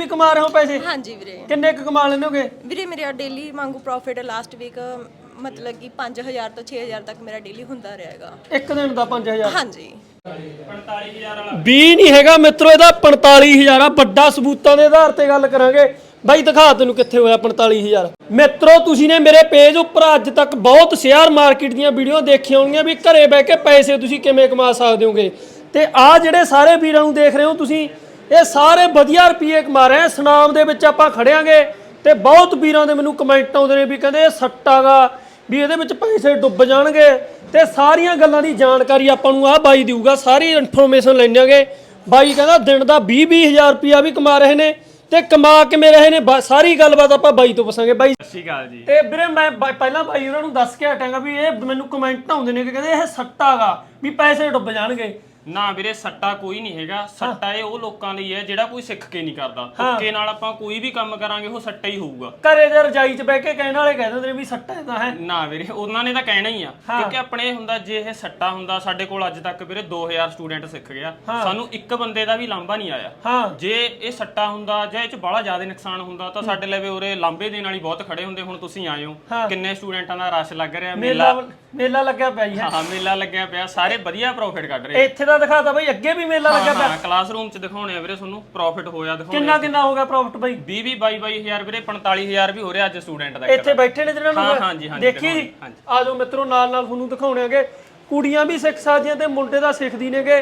ਵੀ ਕਮਾ ਰਹੇ ਹੋ ਪੈਸੇ? ਹਾਂਜੀ ਵੀਰੇ। ਕਿੰਨੇ ਕੁ ਕਮਾ ਲੈਂਦੇ ਹੋਗੇ ਵੀਰੇ ਮੇਰਾ ਡੇਲੀ ਵਾਂਗੂ ਪ੍ਰੋਫਿਟ ਲਾਸਟ ਵੀਕ ਮਤਲਬ ਕਿ 5000 ਤੋਂ 6000 ਤੱਕ ਮੇਰਾ ਡੇਲੀ ਹੁੰਦਾ ਰਹੇਗਾ। ਇੱਕ ਦਿਨ ਦਾ 5000 ਹਾਂਜੀ। 20 ਨਹੀਂ ਹੈਗਾ ਮਿੱਤਰੋ ਇਹਦਾ 45000 ਆ। ਵੱਡਾ ਸਬੂਤਾਂ ਦੇ ਆਧਾਰ ਤੇ ਗੱਲ ਕਰਾਂਗੇ। ਬਾਈ ਦਿਖਾ ਤੈਨੂੰ ਕਿੱਥੇ ਹੋਇਆ 45000 ਮਿੱਤਰੋ ਤੁਸੀਂ ਨੇ ਮੇਰੇ ਪੇਜ ਉੱਪਰ ਅੱਜ ਤੱਕ ਬਹੁਤ ਸ਼ੇਅਰ ਮਾਰਕੀਟ ਦੀਆਂ ਵੀਡੀਓ ਦੇਖੀਆਂ ਹੋਣਗੀਆਂ ਵੀ ਘਰੇ ਬਹਿ ਕੇ ਪੈਸੇ ਤੁਸੀਂ ਕਿਵੇਂ ਕਮਾ ਸਕਦੇ ਹੋਗੇ। ਤੇ ਆ ਜਿਹੜੇ ਸਾਰੇ ਵੀਰਾਂ ਨੂੰ ਦੇਖ ਰਹੇ ਹੋ ਤੁਸੀਂ ਇਹ ਸਾਰੇ ਵਧੀਆ ਰੁਪਏ ਕਮਾ ਰਹੇ ਆ। ਸਨਾਮ ਦੇ ਵਿੱਚ ਆਪਾਂ ਖੜਿਆਂਗੇ ਤੇ ਬਹੁਤ ਵੀਰਾਂ ਦੇ ਮੈਨੂੰ ਕਮੈਂਟ ਆਉਂਦੇ ਨੇ ਵੀ ਕਹਿੰਦੇ ਇਹ ਸੱਟਾਗਾ ਵੀ ਇਹਦੇ ਵਿੱਚ ਪੈਸੇ ਡੁੱਬ ਜਾਣਗੇ ਤੇ ਸਾਰੀਆਂ ਗੱਲਾਂ ਦੀ ਜਾਣਕਾਰੀ ਆਪਾਂ ਨੂੰ ਆਹ ਬਾਈ ਦੇਊਗਾ ਸਾਰੀ ਇਨਫੋਰਮੇਸ਼ਨ ਲੈਣਾਂਗੇ। ਬਾਈ ਕਹਿੰਦਾ ਦਿਨ ਦਾ 20 20000 ਰੁਪਿਆ ਵੀ ਕਮਾ ਰਹੇ ਨੇ ਤੇ ਕਮਾ ਕਿਵੇਂ ਰਹੇ ਨੇ ਸਾਰੀ ਗੱਲਬਾਤ ਆਪਾਂ ਬਾਈ ਤੋਂ ਪੁੱਛਾਂਗੇ। ਬਾਈ ਸਤਿ ਸ਼੍ਰੀ ਅਕਾਲ ਜੀ। ਤੇ ਵੀਰੇ ਮੈਂ ਪਹਿਲਾਂ ਬਾਈ ਉਹਨਾਂ ਨੂੰ ਦੱਸ ਕੇ ਹਟਾਂਗਾ ਵੀ ਇਹ ਮੈਨੂੰ ਕਮੈਂਟ ਆਉਂਦੇ ਨੇ ਕਿ ਕਹਿੰਦੇ ਇਹ ਸੱਟਾਗਾ ਵੀ ਪੈਸੇ ਡੁੱਬ ਜਾਣਗੇ। ਨਾ ਵੀਰੇ ਸੱਟਾ ਕੋਈ ਨਹੀਂ ਹੈਗਾ। ਸੱਟਾ ਇਹ ਉਹ ਲੋਕਾਂ ਲਈ ਹੈ ਜਿਹੜਾ ਕੋਈ ਸਿੱਖ ਕੇ ਨਹੀਂ ਕਰਦਾ। ਤੁੱਕੇ ਨਾਲ ਆਪਾਂ ਕੋਈ ਵੀ ਕੰਮ ਕਰਾਂਗੇ ਉਹ ਸੱਟਾ ਹੀ ਹੋਊਗਾ। ਘਰੇ ਜੇ ਰਜਾਈ 'ਚ ਬਹਿ ਕੇ ਕਹਿਣ ਵਾਲੇ ਕਹਿ ਦਿੰਦੇ ਨੇ ਵੀ ਸੱਟਾ ਤਾਂ ਹੈ। ਨਾ ਵੀਰੇ ਉਹਨਾਂ ਨੇ ਤਾਂ ਕਹਿਣਾ ਹੀ ਆ। ਕਿਉਂਕਿ ਆਪਣੇ ਇਹ ਹੁੰਦਾ ਜੇ ਇਹ ਸੱਟਾ ਹੁੰਦਾ ਸਾਡੇ ਕੋਲ ਅੱਜ ਤੱਕ ਵੀਰੇ 2000 ਸਟੂਡੈਂਟ ਸਿੱਖ ਗਿਆ। ਸਾਨੂੰ ਇੱਕ ਬੰਦੇ ਦਾ ਵੀ ਲਾਂਭਾ ਨਹੀਂ ਆਇਆ। ਜੇ ਇਹ ਸੱਟਾ ਹੁੰਦਾ ਜਾਂ ਇਹ ਚ ਬੜਾ ਜ਼ਿਆਦਾ ਨੁਕਸਾਨ ਹੁੰਦਾ ਤਾਂ ਸਾਡੇ ਲਵੇ ਉਰੇ ਲਾਂਭੇ ਦੇਣ ਵਾਲੀ ਬਹੁਤ ਖੜੇ ਹੁੰਦੇ। ਹੁਣ ਤੁਸੀਂ ਆਏ ਹੋ। ਕਿੰਨੇ ਸਟੂਡੈਂਟਾਂ ਦਾ ਰਸ਼ ਲੱਗ ਰਿਹਾ। ਮੇਲਾ ਮੇਲਾ ਲੱਗਿਆ ਪਿਆ ਜੀ। ਹੈ ਹਾਂ ਮੇਲਾ ਲੱਗਿਆ ਪਿਆ। ਸਾਰੇ ਵਧੀਆ ਪ੍ਰੋਫਿਟ ਕੱਢ ਰਹੇ। ਇੱਥੇ ਦਾ ਦਿਖਾਤਾ ਬਾਈ ਅੱਗੇ ਵੀ ਮੇਲਾ ਲੱਗਿਆ ਪਿਆ ਹਾਂ ਕਲਾਸਰੂਮ ਚ ਦਿਖਾਉਣੇ ਆ ਵੀਰੇ ਤੁਹਾਨੂੰ ਪ੍ਰੋਫਿਟ ਹੋਇਆ ਦਿਖਾਉਣੇ ਕਿੰਨਾ ਕਿੰਨਾ ਹੋ ਗਿਆ ਪ੍ਰੋਫਿਟ ਬਾਈ? 20 20 22 22000 ਵੀਰੇ 45000 ਵੀ ਹੋ ਰਿਹਾ ਅੱਜ ਸਟੂਡੈਂਟ ਦਾ ਇੱਥੇ ਬੈਠੇ ਨੇ ਜਿਹਨਾਂ ਨੂੰ ਹਾਂ, ਹਾਂਜੀ, ਹਾਂਜੀ, ਦੇਖੀ? ਦਿਖਾਉਣੇ, ਹਾਂਜੀ। ਆ ਜਾਓ ਮਿੱਤਰੋ ਨਾਲ ਨਾਲ ਤੁਹਾਨੂੰ ਦਿਖਾਉਣੇਗੇ ਕੁੜੀਆਂ ਵੀ ਸਿੱਖ ਸਕਦੀਆਂ ਤੇ ਮੁੰਡੇ ਦਾ ਸਿੱਖਦੀ ਨੇਗੇ।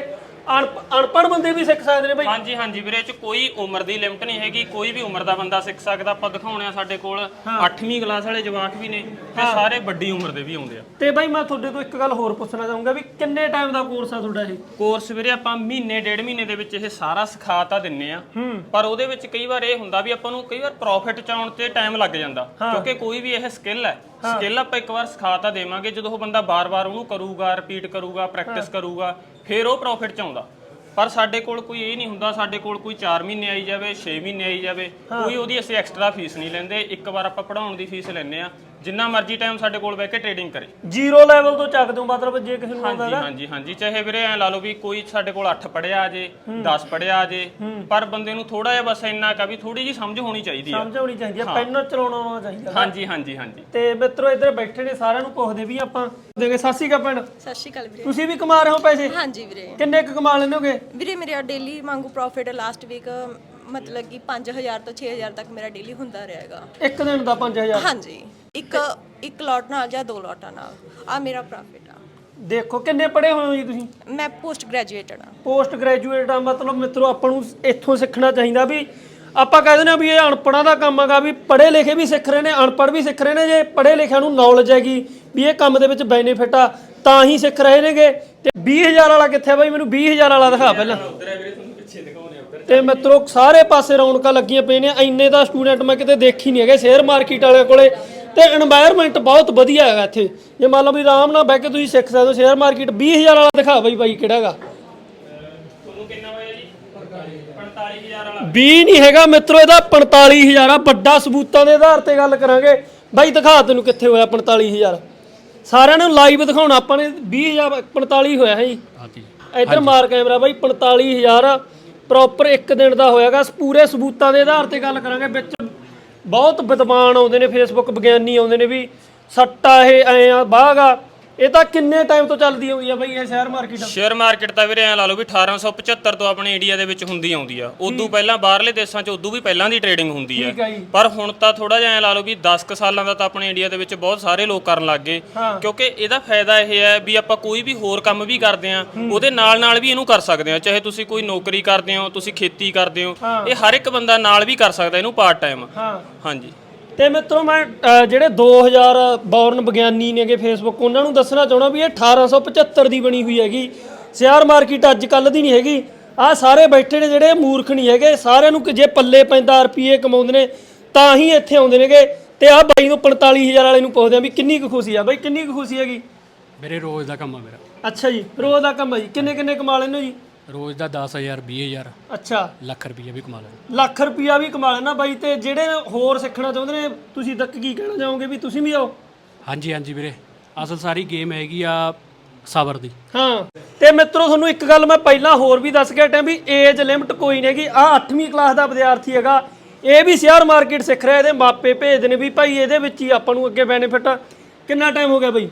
ਅਨਪੜ੍ਹ ਬੰਦੇ ਵੀ ਸਿੱਖ ਸਕਦੇ ਨੇ ਬਾਈ। ਹਾਂਜੀ ਹਾਂਜੀ ਵੀਰੇ ਇਹ ਚ ਕੋਈ ਉਮਰ ਦੀ ਲਿਮਟ ਨਹੀਂ ਹੈਗੀ ਕੋਈ ਵੀ ਉਮਰ ਦਾ ਬੰਦਾ ਸਿੱਖ ਸਕਦਾ। ਆਪਾਂ ਦਿਖਾਉਣੇ ਆ ਸਾਡੇ ਕੋਲ 8ਵੀਂ ਕਲਾਸ ਵਾਲੇ ਜਵਾਕ ਵੀ ਨੇ ਤੇ ਸਾਰੇ ਵੱਡੀ ਉਮਰ ਦੇ ਵੀ ਆਉਂਦੇ ਆ। ਤੇ ਬਾਈ ਮੈਂ ਤੁਹਾਡੇ ਤੋਂ ਇੱਕ ਗੱਲ ਹੋਰ ਪੁੱਛਣਾ ਚਾਹੂੰਗਾ ਵੀ ਕਿੰਨੇ ਟਾਈਮ ਦਾ ਕੋਰਸ ਆ ਤੁਹਾਡਾ ਇਹ? ਕੋਰਸ ਵੀਰੇ ਆਪਾਂ ਮਹੀਨੇ ਡੇਢ ਮਹੀਨੇ ਦੇ ਵਿੱਚ ਇਹ ਸਾਰਾ ਸਿਖਾ ਤਾਂ ਦਿੰਨੇ ਆ। ਪਰ ਉਹਦੇ ਵਿੱਚ ਕਈ ਵਾਰ ਇਹ ਹੁੰਦਾ ਵੀ ਆਪਾਂ ਨੂੰ ਕਈ ਵਾਰ ਪ੍ਰੋਫਿਟ ਚ ਆਉਣ ਤੇ ਟਾਈਮ ਲੱਗ ਜਾਂਦਾ ਕਿਉਂਕਿ ਕੋਈ ਵੀ ਇਹ ਸਕਿੱਲ ਹੈ। ਸਕਿੱਲ ਆਪਾਂ ਇੱਕ ਵਾਰ ਸਿਖਾ ਤਾਂ ਦੇਵਾਂਗੇ ਜਦੋਂ ਉਹ ਬੰਦਾ ਬਾਰ-ਬਾਰ ਉਹਨੂੰ ਕਰੂਗਾ ਰਿਪੀਟ ਕਰੂਗਾ ਪ੍ਰੈਕਟਿਸ ਕਰੂਗਾ ਫਿਰ ਉਹ ਪ੍ਰੋਫਿਟ ਚ ਆਉਂਦਾ। ਪਰ ਸਾਡੇ ਕੋਲ ਕੋਈ ਇਹ ਨਹੀਂ ਹੁੰਦਾ ਸਾਡੇ ਕੋਲ ਕੋਈ 4 ਮਹੀਨੇ ਆਈ ਜਾਵੇ 6 ਮਹੀਨੇ ਆਈ ਜਾਵੇ ਕੋਈ ਉਹਦੀ ਅਸੀਂ ਐਕਸਟਰਾ ਫੀਸ ਨਹੀਂ ਲੈਂਦੇ। ਇੱਕ ਵਾਰ ਆਪਾਂ ਪੜਾਉਣ ਦੀ ਫੀਸ ਲੈਂਦੇ ਆ ਜਿੰਨਾ ਮਰਜ਼ੀ ਟਾਈਮ ਸਾਡੇ ਕੋਲ ਬਹਿ ਕੇ ਟ੍ਰੇਡਿੰਗ ਕਰੇ। ਜ਼ੀਰੋ ਲੈਵਲ ਤੋਂ ਚੱਕ ਦਿਓ ਮਤਲਬ ਜੇ ਕਿਸੇ ਨੂੰ ਆਉਂਦਾ ਹਾਂਜੀ ਹਾਂਜੀ ਹਾਂਜੀ। ਚਾਹੇ ਵੀਰੇ ਐ ਲਾ ਲਓ ਵੀ ਕੋਈ ਸਾਡੇ ਕੋਲ 8 ਪੜਿਆ ਆ ਜੇ 10 ਪੜਿਆ ਆ ਜੇ ਪਰ ਬੰਦੇ ਨੂੰ ਥੋੜਾ ਜਿਹਾ ਬਸ ਇੰਨਾ ਕਾ ਵੀ ਥੋੜੀ ਜੀ ਸਮਝ ਹੋਣੀ ਚਾਹੀਦੀ ਆ। ਸਮਝ ਆਉਣੀ ਚਾਹੀਦੀ ਹੈ। ਪੈਨ ਚਲਾਉਣਾ ਆਉਣਾ ਚਾਹੀਦਾ। ਹਾਂਜੀ ਹਾਂਜੀ ਹਾਂਜੀ। ਤੇ ਮਿੱਤਰੋ ਇੱਧਰ ਬੈਠੇ ਨੇ ਸਾਰਿਆਂ ਨੂੰ ਪੁੱਛਦੇ ਵੀ ਆਪਾਂ। ਦੇਗੇ ਸਾਸੀ ਕਾ ਪਿੰਡ ਸਤਿ ਸ਼੍ਰੀ ਅਕਾਲ ਵੀਰੇ। ਤੁਸੀਂ ਵੀ ਕਮਾ ਰਹੇ ਹੋ ਪੈਸੇ? ਹਾਂਜੀ ਵੀਰੇ। ਕਿੰਨੇ ਕੁ ਕਮਾ ਲੈਂਦੇ ਹੋਗੇ? ਵੀਰੇ ਮੇਰਾ ਡੇਲੀ ਵਾਂਗੂ ਪ੍ਰੋਫਿਟ ਲਾਸਟ ਵੀਕ ਮਤਲਬ ਕਿ 5000 ਤੋਂ 6000 ਤੱਕ ਮੇਰਾ ਡੇਲੀ ਹੁੰਦਾ ਰਹੇਗਾ ਇੱਕ ਦਿਨ ਦਾ 5000 ਹਾਂਜੀ। ਇੱਕ ਇੱਕ ਲੋਟ ਨਾਲ ਜਾਂ ਦੋ ਲੋਟਾਂ ਨਾਲ। ਆ ਮੇਰਾ ਪ੍ਰੋਫਿਟ ਆ। ਦੇਖੋ ਕਿੰਨੇ ਪੜੇ ਹੋਏ ਹੋ ਜੀ ਤੁਸੀਂ? ਮੈਂ ਪੋਸਟ ਗ੍ਰੈਜੂਏਟਡ ਆ ਪੋਸਟ ਗ੍ਰੈਜੂਏਟ ਆ ਮਤਲਬ ਮਿੱਤਰੋ ਆਪਾਂ ਨੂੰ ਇੱਥੋਂ ਸਿੱਖਣਾ ਚਾਹੀਦਾ ਵੀ ਆਪਾਂ ਕਹਿੰਦੇ ਨੇ ਵੀ ਇਹ ਅਨਪੜਾਂ ਦਾ ਕੰਮ ਹੈਗਾ ਵੀ ਪੜ੍ਹੇ ਲਿਖੇ ਵੀ ਸਿੱਖ ਰਹੇ ਨੇ ਅਨਪੜ੍ਹ ਵੀ ਸਿੱਖ ਰਹੇ ਨੇ ਜੇ ਪੜ੍ਹੇ ਲਿਖਿਆਂ ਨੂੰ ਨੌਲੇਜ ਹੈਗੀ ਵੀ ਇਹ ਕੰਮ ਦੇ ਵਿੱਚ ਬੈਨੀਫਿਟ ਆ ਤਾਂ ਹੀ ਸਿੱਖ ਰਹੇ ਨੇਗੇ। ਤੇ 20000 ਵਾਲਾ ਕਿੱਥੇ ਆ ਬਾਈ? ਮੈਨੂੰ 20000 ਵਾਲਾ ਦਿਖਾ ਪਹਿਲਾਂ। ਤੇ ਮਿੱਤਰੋ ਸਾਰੇ ਪਾਸੇ ਰੌਣਕਾਂ ਲੱਗੀਆਂ ਪਈਆਂ ਨੇ ਇੰਨੇ ਦਾ ਸਟੂਡੈਂਟ ਮੈਂ ਕਿਤੇ ਦੇਖੀ ਨਹੀਂ ਹੈਗੇ ਸ਼ੇਅਰ ਮਾਰਕੀਟ ਵਾਲਿਆਂ ਕੋਲੇ। ਤੇ এনवायरमेंट ਬਹੁਤ ਵਧੀਆ ਹੈਗਾ ਇੱਥੇ। ਜੇ ਮੰਨ ਲਓ ਵੀ ਆਰਾਮ ਨਾਲ ਬਹਿ ਕੇ ਤੁਸੀਂ ਸਿੱਖ ਸਕਦੇ ਹੋ ਸ਼ੇਅਰ ਮਾਰਕੀਟ 20000 ਵਾਲਾ ਦਿਖਾ ਬਾਈ ਬਾਈ ਕਿਹੜਾ ਹੈਗਾ। ਤੁਹਾਨੂੰ ਕਿੰਨਾ ਹੋਇਆ ਜੀ? 45000 ਵਾਲਾ। 20 ਨਹੀਂ ਹੈਗਾ ਮਿੱਤਰੋ ਇਹਦਾ 45000 ਆ ਵੱਡਾ ਸਬੂਤਾਂ ਦੇ ਆਧਾਰ ਤੇ ਗੱਲ ਕਰਾਂਗੇ। ਬਾਈ ਦਿਖਾ ਤੈਨੂੰ ਕਿੱਥੇ ਹੋਇਆ 45000 ਸਾਰਿਆਂ ਨੂੰ ਲਾਈਵ ਦਿਖਾਉਣਾ ਆਪਾਂ ਨੇ 20000 45 ਹੋਇਆ ਹੈ ਜੀ। ਹਾਂਜੀ। ਇੱਧਰ ਮਾਰ ਕੈਮਰਾ ਬਾਈ 45000 ਪ੍ਰੋਪਰ ਇੱਕ ਦਿਨ ਦਾ ਹੋਇਆਗਾ ਪੂਰੇ ਸਬੂਤਾਂ ਦੇ ਆਧਾਰ ਤੇ ਗੱਲ ਕਰਾਂਗੇ ਵਿੱਚ ਬਹੁਤ ਵਿਦਵਾਨ ਆਉਂਦੇ ਨੇ ਫੇਸਬੁੱਕ ਵਿਗਿਆਨੀ ਆਉਂਦੇ ਨੇ ਵੀ ਸੱਟਾ ਇਹ ਐ ਆ ਬਾਗ ਆ। ਇਹ ਤਾਂ ਕਿੰਨੇ ਟਾਈਮ ਤੋਂ ਚੱਲਦੀ ਹੋਈ ਆ ਬਾਈ ਇਹ ਸ਼ੇਅਰ ਮਾਰਕੀਟ ਸ਼ੇਅਰ ਮਾਰਕੀਟ ਤਾਂ ਵੀਰੇ ਐ ਲਾ ਲਓ ਵੀ 1875 ਤੋਂ ਆਪਣੇ ਇੰਡੀਆ ਦੇ ਵਿੱਚ ਹੁੰਦੀ ਆਉਂਦੀ ਆ। ਉਦੋਂ ਪਹਿਲਾਂ ਬਾਹਰਲੇ ਦੇਸ਼ਾਂ 'ਚ ਉਦੋਂ ਵੀ ਪਹਿਲਾਂ ਦੀ ਟ੍ਰੇਡਿੰਗ ਹੁੰਦੀ ਠੀਕ ਆ ਜੀ। ਪਰ ਹੁਣ ਤਾਂ ਥੋੜਾ ਜਿਹਾ ਐ ਲਾ ਲਓ ਵੀ 10 ਕੁ ਸਾਲਾਂ ਦਾ ਤਾਂ ਆਪਣੇ ਇੰਡੀਆ ਦੇ ਵਿੱਚ ਬਹੁਤ ਸਾਰੇ ਲੋਕ ਕਰਨ ਲੱਗ ਗਏ। ਹਾਂ। ਕਿਉਂਕਿ ਇਹਦਾ ਫਾਇਦਾ ਇਹ ਹੈ ਵੀ ਆਪਾਂ ਕੋਈ ਵੀ ਹੋਰ ਕੰਮ ਵੀ ਕਰਦੇ ਆ ਉਹਦੇ ਨਾਲ ਨਾਲ ਵੀ ਇਹਨੂੰ ਕਰ ਸਕਦੇ ਆ ਚਾਹੇ ਤੁਸੀਂ ਕੋਈ ਨੌਕਰੀ ਕਰਦੇ ਹੋ ਤੁਸੀਂ ਖੇਤੀ ਕਰਦੇ ਹੋ। ਇਹ ਹਰ ਇੱਕ ਬੰਦਾ ਨਾਲ ਵੀ ਕਰ ਸਕਦਾ ਇਹਨੂੰ ਪਾਰਟ ਟਾਈਮ ਹਾਂ। ਹਾਂਜੀ। ਤੇ ਮਿੱਤਰੋ ਮੈਂ ਅ, ਜਿਹੜੇ 2000 ਬੌਰਨ ਵਿਗਿਆਨੀ ਨੇਗੇ ਫੇਸਬੁੱਕ ਉਹਨਾਂ ਨੂੰ ਦੱਸਣਾ ਚਾਹਣਾ ਵੀ ਇਹ 1875 ਦੀ ਬਣੀ ਹੋਈ ਹੈਗੀ। ਸ਼ੇਅਰ ਮਾਰਕੀਟ ਅੱਜ ਕੱਲ ਦੀ ਨਹੀਂ ਹੈਗੀ। ਆ ਸਾਰੇ ਬੈਠੇ ਨੇ ਜਿਹੜੇ ਮੂਰਖ ਨਹੀਂ ਹੈਗੇ। ਸਾਰਿਆਂ ਨੂੰ ਕਿ ਜੇ ਪੱਲੇ ਪੈਂਦਾ ਰੁਪਏ ਕਮਾਉਂਦੇ ਨੇ ਤਾਂ ਹੀ ਇੱਥੇ ਆਉਂਦੇ ਨੇਗੇ। ਤੇ ਆ ਬਾਈ ਨੂੰ 45000 ਵਾਲੇ ਨੂੰ ਪੁੱਛਦੇ ਆ ਵੀ ਕਿੰਨੀ ਕੁ ਖੁਸ਼ੀ ਆ। ਬਾਈ ਕਿੰਨੀ ਕੁ ਖੁਸ਼ੀ ਹੈਗੀ? ਮੇਰੇ ਰੋਜ਼ ਦਾ ਕੰਮ ਆ ਮੇਰਾ। ਅੱਛਾ ਜੀ ਰੋਜ਼ ਦਾ ਕੰਮ ਹੈ ਜੀ। ਕਿੰਨੇ ਕਿੰਨੇ ਕਮਾ ਲੈਂਦੇ ਹੋ ਜੀ? ਰੋਜ਼ ਦਾ 10000 20000 ਅੱਛਾ। ਲੱਖ ਰੁਪਈਆ ਵੀ ਕਮਾ ਲੈਂਦਾ। ਲੱਖ ਰੁਪਿਆ ਵੀ ਕਮਾ ਲੈਣਾ ਬਾਈ ਤੇ ਜਿਹੜੇ ਹੋਰ ਸਿੱਖਣਾ ਚਾਹੁੰਦੇ ਨੇ ਤੁਸੀਂ ਤੱਕ ਕੀ ਕਹਿਣਾ ਚਾਹੋਗੇ ਵੀ ਤੁਸੀਂ ਵੀ ਆਓ? ਹਾਂਜੀ ਹਾਂਜੀ ਵੀਰੇ। ਅਸਲ ਸਾਰੀ ਗੇਮ ਹੈਗੀ ਆ ਸਾਬਰ ਦੀ। ਹਾਂ। ਤੇ ਮਿੱਤਰੋ ਤੁਹਾਨੂੰ ਇੱਕ ਗੱਲ ਮੈਂ ਪਹਿਲਾਂ ਹੋਰ ਵੀ ਦੱਸ ਕੇ ਹਟਿਆ ਵੀ ਏਜ ਲਿਮਟ ਕੋਈ ਨਹੀਂ ਹੈਗੀ। ਆ 8ਵੀਂ ਕਲਾਸ ਦਾ ਵਿਦਿਆਰਥੀ ਹੈਗਾ। ਇਹ ਵੀ ਸ਼ੇਅਰ ਮਾਰਕੀਟ ਸਿੱਖ ਰਿਹਾ ਇਹਦੇ ਮਾਪੇ ਭੇਜਦੇ ਨੇ ਵੀ ਭਾਈ ਇਹਦੇ ਵਿੱਚ ਹੀ ਆਪਾਂ ਨੂੰ ਅੱਗੇ ਬੈਨੀਫਿਟ ਕਿੰਨਾ ਟਾਈਮ ਹੋ ਗਿਆ ਬਈ?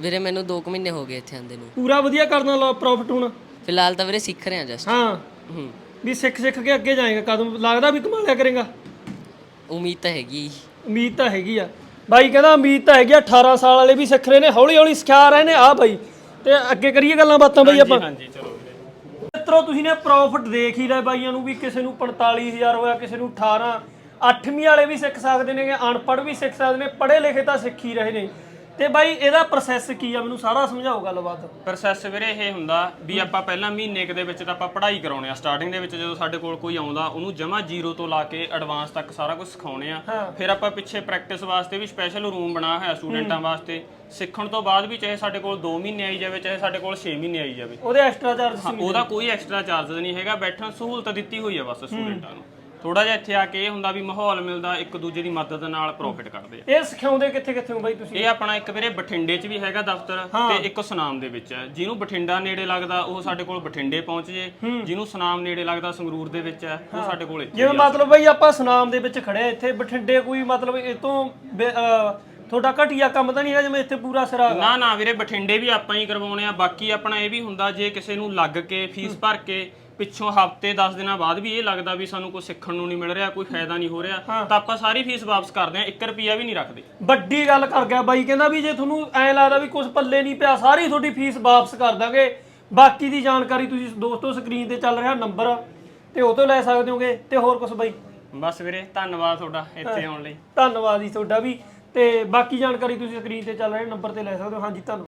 ਵੀਰੇ ਮੈਨੂੰ 2 ਕੁ ਮਹੀਨੇ ਹੋ ਗਏ ਇੱਥੇ ਆਂਦੇ ਨੂੰ। ਪੂਰਾ ਵਧੀਆ ਕਰਨਾ ਪ੍ਰੋਫਿਟ ਹੁਣ। ਫਿਲਹਾਲ ਤਾਂ ਵੀਰੇ ਸਿੱਖ ਰਿਹਾ ਜਸਟ ਹਾਂ। ਹੂੰ। ਵੀ ਸਿੱਖ ਸਿੱਖ ਕੇ ਅੱਗੇ ਜਾਏਗਾ ਕਦਮ ਲੱਗਦਾ ਵੀ ਕਮਾ ਲਿਆ ਕਰੇਗਾ। ਉਮੀਦ ਤਾਂ ਹੈਗੀ। ਉਮੀਦ ਤਾਂ ਹੈਗੀ ਆ। ਬਾਈ ਕਹਿੰਦਾ ਉਮੀਦ ਤਾਂ ਹੈਗੀ ਆ 18 ਸਾਲ ਵਾਲੇ ਵੀ ਸਿੱਖ ਰਹੇ ਨੇ ਹੌਲੀ ਹੌਲੀ ਸਿਖਾ ਰਹੇ ਨੇ। ਆ ਬਾਈ ਤੇ ਅੱਗੇ ਕਰੀਏ ਗੱਲਾਂ ਬਾਤਾਂ ਬਾਈ ਆਪਾਂ? ਹਾਂਜੀ ਚਲੋ ਵੀਰੇ। ਮਿੱਤਰੋ ਤੁਸੀਂ ਨੇ ਪ੍ਰੋਫਿਟ ਦੇਖ ਹੀ ਲਿਆ ਬਾਈਆਂ ਨੂੰ ਵੀ ਕਿਸੇ ਨੂੰ 45000 ਹੋਇਆ ਕਿਸੇ ਨੂੰ 18 ਅੱਠਵੀਂ ਵਾਲੇ ਵੀ ਸਿੱਖ ਸਕਦੇ ਨੇਗੇ ਅਨਪੜ੍ਹ ਵੀ ਸਿੱਖ ਸਕਦੇ ਨੇ ਪੜ੍ਹੇ ਲਿਖੇ ਤਾਂ ਸਿੱਖ ਹੀ ਰਹੇ ਨੇ। ਤੇ ਬਾਈ ਇਹਦਾ ਪ੍ਰੋਸੈਸ ਕੀ ਆ? ਮੈਨੂੰ ਸਾਰਾ ਸਮਝਾਓ ਗੱਲਬਾਤ। ਪ੍ਰੋਸੈਸ ਵੀਰੇ ਇਹ ਹੁੰਦਾ ਵੀ ਆਪਾਂ ਪਹਿਲਾਂ ਮਹੀਨੇ ਕੁ ਦੇ ਵਿੱਚ ਤਾਂ ਆਪਾਂ ਪੜ੍ਹਾਈ ਕਰਾਉਣੇ ਆ। ਸਟਾਰਟਿੰਗ ਦੇ ਵਿੱਚ ਜਦੋਂ ਸਾਡੇ ਕੋਲ ਕੋਈ ਆਉਂਦਾ ਉਹਨੂੰ ਜਮਾ ਜ਼ੀਰੋ ਤੋਂ ਲਾ ਕੇ ਐਡਵਾਂਸ ਤੱਕ ਸਾਰਾ ਕੁਝ ਸਿਖਾਉਣੇ ਆ। ਫਿਰ ਆਪਾਂ ਪਿੱਛੇ ਪ੍ਰੈਕਟਿਸ ਵਾਸਤੇ ਵੀ ਸਪੈਸ਼ਲ ਰੂਮ ਬਣਾਇਆ ਹੋਇਆ ਸਟੂਡੈਂਟਾਂ ਵਾਸਤੇ। ਸਿੱਖਣ ਤੋਂ ਬਾਅਦ ਵੀ ਚਾਹੇ ਸਾਡੇ ਕੋਲ 2 ਮਹੀਨੇ ਆਈ ਜਾਵੇ ਚਾਹੇ ਸਾਡੇ ਕੋਲ 6 ਮਹੀਨੇ ਆਈ ਜਾਵੇ। ਉਹਦੇ ਐਕਸਟਰਾ ਚਾਰਜ ਹਾਂ, ਉਹਦਾ ਕੋਈ ਐਕਸਟਰਾ ਚਾਰजेस ਨਹੀਂ ਹੈਗਾ। ਬੈਠਣ ਸਹੂਲਤ ਦਿੱਤੀ ਹੋਈ ਹੈ ਬਸ ਸਟੂਡੈਂਟਾਂ ਨੂੰ। ਥੋੜਾ ਜਿਹਾ ਇੱਥੇ ਆ ਕੇ ਇਹ ਹੁੰਦਾ ਵੀ ਮਾਹੌਲ ਮਿਲਦਾ ਇੱਕ ਦੂਜੇ ਦੀ ਮਦਦ ਨਾਲ ਪ੍ਰੋਫਿਟ ਕਰਦੇ ਆ। ਇਹ ਸਿਖਾਉਂਦੇ ਕਿੱਥੇ ਕਿੱਥੇ ਹੋ ਬਾਈ ਤੁਸੀਂ? ਇਹ ਆਪਣਾ ਇੱਕ ਵੀਰੇ ਬਠਿੰਡੇ 'ਚ ਵੀ ਹੈਗਾ ਦਫ਼ਤਰ ਤੇ ਇੱਕ ਸੁਨਾਮ ਦੇ ਵਿੱਚ ਹੈ। ਜਿਹਨੂੰ ਬਠਿੰਡਾ ਨੇੜੇ ਲੱਗਦਾ ਉਹ ਸਾਡੇ ਕੋਲ ਬਠਿੰਡੇ ਪਹੁੰਚ ਜੇ। ਜਿਹਨੂੰ ਸੁਨਾਮ ਨੇੜੇ ਲੱਗਦਾ ਸੰਗਰੂਰ ਦੇ ਵਿੱਚ ਹੈ ਉਹ ਸਾਡੇ ਕੋਲ ਇੱਥੇ ਜਿਵੇਂ ਮਤਲਬ ਬਾਈ ਆਪਾਂ ਸੁਨਾਮ ਦੇ ਵਿੱਚ ਖੜੇ ਆ ਇੱਥੇ ਬਠਿੰਡੇ ਕੋਈ ਮਤਲਬ ਇਹ ਤੋਂ ਤੁਹਾਡਾ ਘਟੀਆ ਕੰਮ ਤਾਂ ਨਹੀਂ ਹੈ ਜਿਵੇਂ ਇੱਥੇ ਪੂਰਾ ਸਿਰਾ ਨਾ ਨਾ ਵੀਰੇ ਬਠਿੰਡੇ ਵੀ ਆਪਾਂ ਹੀ ਕਰਵਾਉਣੇ ਆ। ਬਾਕੀ ਆਪਣਾ ਇਹ ਵੀ ਹੁੰਦਾ ਜੇ ਕਿਸੇ ਨੂੰ ਲੱਗ ਕੇ ਫੀਸ ਭਰ ਕੇ ਪਿੱਛੋਂ ਹਫ਼ਤੇ 10 ਦਿਨਾਂ ਬਾਅਦ ਵੀ ਇਹ ਲੱਗਦਾ ਵੀ ਸਾਨੂੰ ਕੁਝ ਸਿੱਖਣ ਨੂੰ ਨਹੀਂ ਮਿਲ ਰਿਹਾ ਕੋਈ ਫਾਇਦਾ ਨਹੀਂ ਹੋ ਰਿਹਾ ਤਾਂ ਆਪਾਂ ਸਾਰੀ ਫੀਸ ਵਾਪਸ ਕਰਦੇ ਆ। 1 ਰੁਪਿਆ ਵੀ ਨਹੀਂ ਰੱਖਦੇ। ਵੱਡੀ ਗੱਲ ਕਰ ਗਿਆ ਬਾਈ ਕਹਿੰਦਾ ਵੀ ਜੇ ਤੁਹਾਨੂੰ ਐ ਲੱਗਦਾ ਵੀ ਕੁਝ ਪੱਲੇ ਨਹੀਂ ਪਿਆ ਸਾਰੀ ਤੁਹਾਡੀ ਫੀਸ ਵਾਪਸ ਕਰ ਦਾਂਗੇ। ਬਾਕੀ ਦੀ ਜਾਣਕਾਰੀ ਤੁਸੀਂ ਦੋਸਤੋ ਸਕਰੀਨ ਤੇ ਚੱਲ ਰਿਹਾ ਨੰਬਰ ਤੇ ਉਹ ਤੋਂ ਲੈ ਸਕਦੇ ਹੋਗੇ ਤੇ ਹੋਰ ਕੁਝ ਬਾਈ। ਬਸ ਵੀਰੇ ਧੰਨਵਾਦ ਤੁਹਾਡਾ ਇੱਥੇ ਆਉਣ ਲਈ। ਧੰਨਵਾਦ ਜੀ ਤੁਹਾਡਾ ਵੀ। ਤੇ ਬਾਕੀ ਜਾਣਕਾਰੀ ਤੁਸੀਂ ਸਕਰੀਨ ਤੇ ਚੱਲ ਰਹੇ ਨੰਬਰ ਤੇ ਲੈ ਸਕਦੇ ਹੋ। ਹਾਂਜੀ, ਧੰਨਵਾਦ।